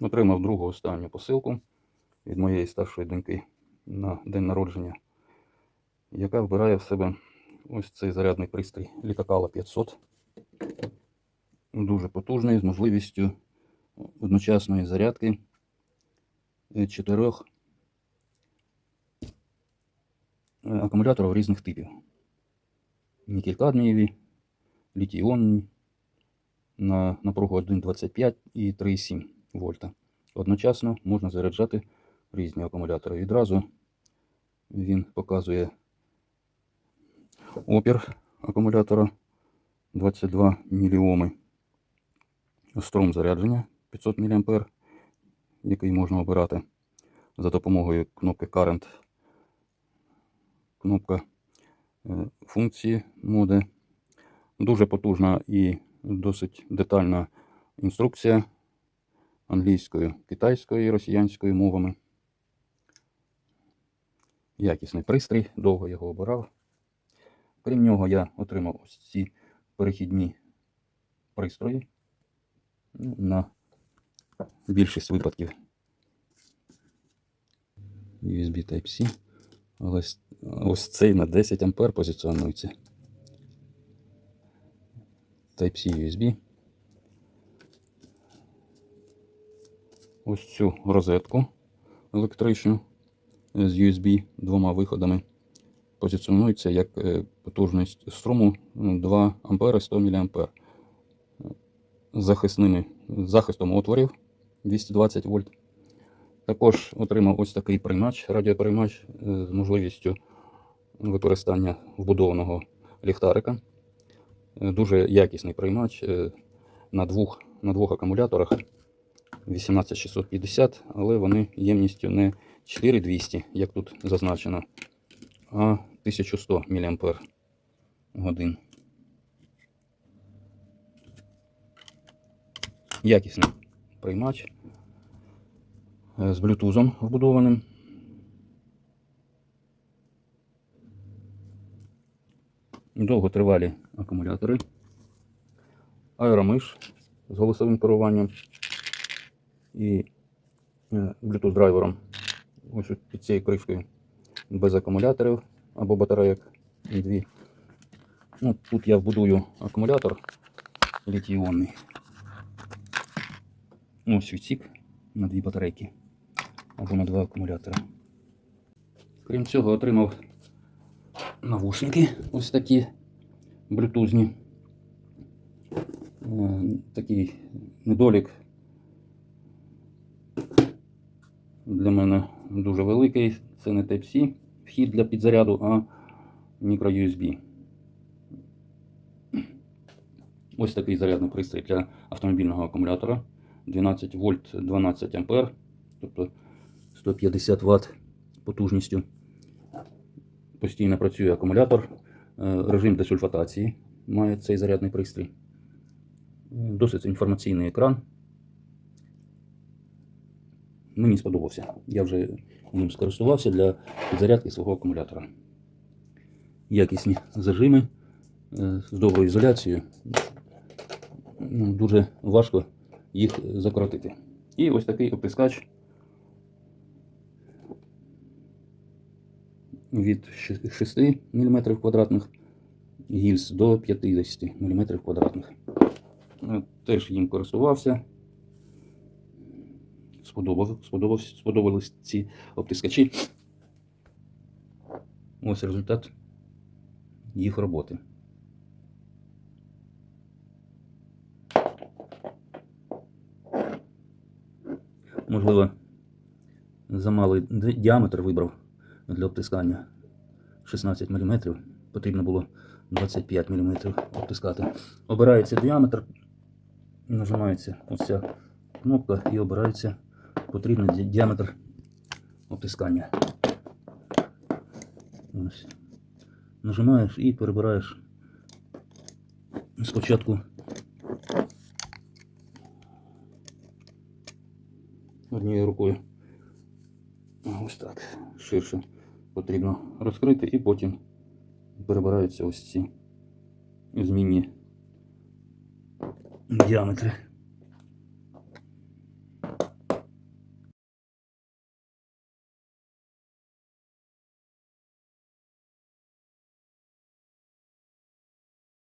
Отримав другу останню посилку від моєї старшої доньки на день народження, яка вбирає в себе ось цей зарядний пристрій Літакала 500. Дуже потужний, з можливістю одночасної зарядки е, чотирьох е, акумуляторів різних типів. Нікель-кадмієві, літій-іонні на напругу 1,25 і 3,7 вольта. Одночасно можна заряджати різні акумулятори. Відразу він показує опір акумулятора 22 мільйоми. Струм зарядження 500 мА, який можна обирати за допомогою кнопки Current. Кнопка е, функції моди. Дуже потужна і досить детальна інструкція англійською, китайською і росіянською мовами. Якісний пристрій, довго його обирав. Крім нього, я отримав ось ці перехідні пристрої ну, на більшість випадків. USB Type-C. Але ось цей на 10 А позиціонується. Type-C USB. Ось цю розетку електричну е, з USB двома виходами позиціонується як е, потужність струму ну, 2 А 100 мА. Захисними захистом отворів 220 вольт. Також отримав ось такий приймач, радіоприймач е, з можливістю використання вбудованого ліхтарика. Дуже якісний приймач на двох, на двох акумуляторах 18650, але вони ємністю не 4200, як тут зазначено, а 1100 мАч. Якісний приймач е, з блютузом вбудованим. Довготривалі акумулятори. Аеромиш з голосовим керуванням і е, Bluetooth драйвером. Ось під цією кришкою без акумуляторів або батарейок. Дві. Ну, тут я вбудую акумулятор літій-іонний. Ось відсік на дві батарейки або на два акумулятори. Крім цього, отримав навушники ось такі блютузні. Е, Такий недолік для мене дуже великий. Це не Type-C вхід для підзаряду, а мікро-USB. Ось такий зарядний пристрій для автомобільного акумулятора. 12 вольт 12 ампер, тобто 150 Вт потужністю. Постійно працює акумулятор. Е, Режим десульфатації має цей зарядний пристрій. Досить інформаційний екран. Мені сподобався. Я вже ним скористувався для підзарядки свого акумулятора. Якісні зажими е, з доброю ізоляцією. Ну, Дуже важко їх закоротити. І ось такий опискач від 6 мм квадратних гільз до 50 мм квадратних. Е, Теж їм користувався. Сподобав, сподобався, сподобались ці обтискачі. Ось результат їх роботи. Можливо, замалий діаметр вибрав для обтискання 16 мм. Потрібно було 25 мм обтискати. Обирається діаметр, нажимається ось ця кнопка і обирається потрібний ді- діаметр обтискання. Ось. Нажимаєш і перебираєш спочатку однією рукою. Ось так. Ширше потрібно розкрити і потім перебираються ось ці змінні діаметри.